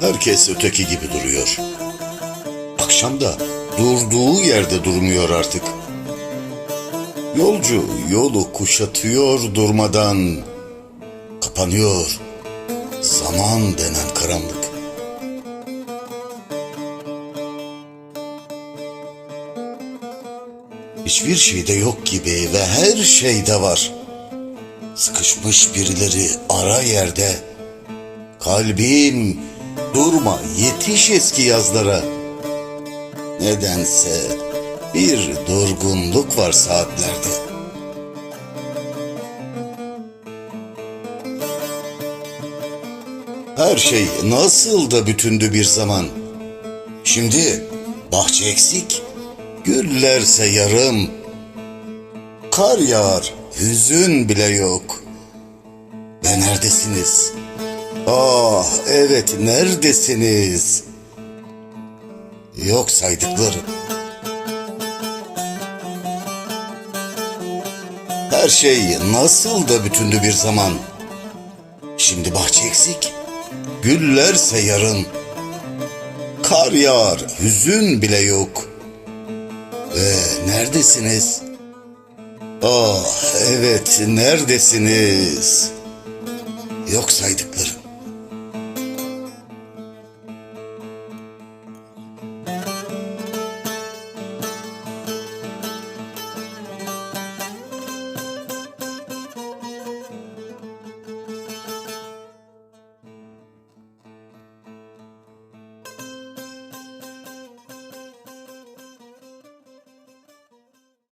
Herkes öteki gibi duruyor. Akşam da durduğu yerde durmuyor artık. Yolcu yolu kuşatıyor durmadan. Kapanıyor zaman denen karanlık. Hiçbir şeyde yok gibi ve her şeyde var. Sıkışmış birileri ara yerde. Kalbim durma yetiş eski yazlara. Nedense bir durgunluk var saatlerde. Her şey nasıl da bütündü bir zaman. Şimdi bahçe eksik, güllerse yarım. Kar yağar, hüzün bile yok. Ve neredesiniz? Ah evet neredesiniz? Yok saydıklarım. Her şey nasıl da bütündü bir zaman. Şimdi bahçe eksik, güllerse yarın. Kar yağar, hüzün bile yok. Ve neredesiniz? Ah evet neredesiniz? Yok saydıklarım.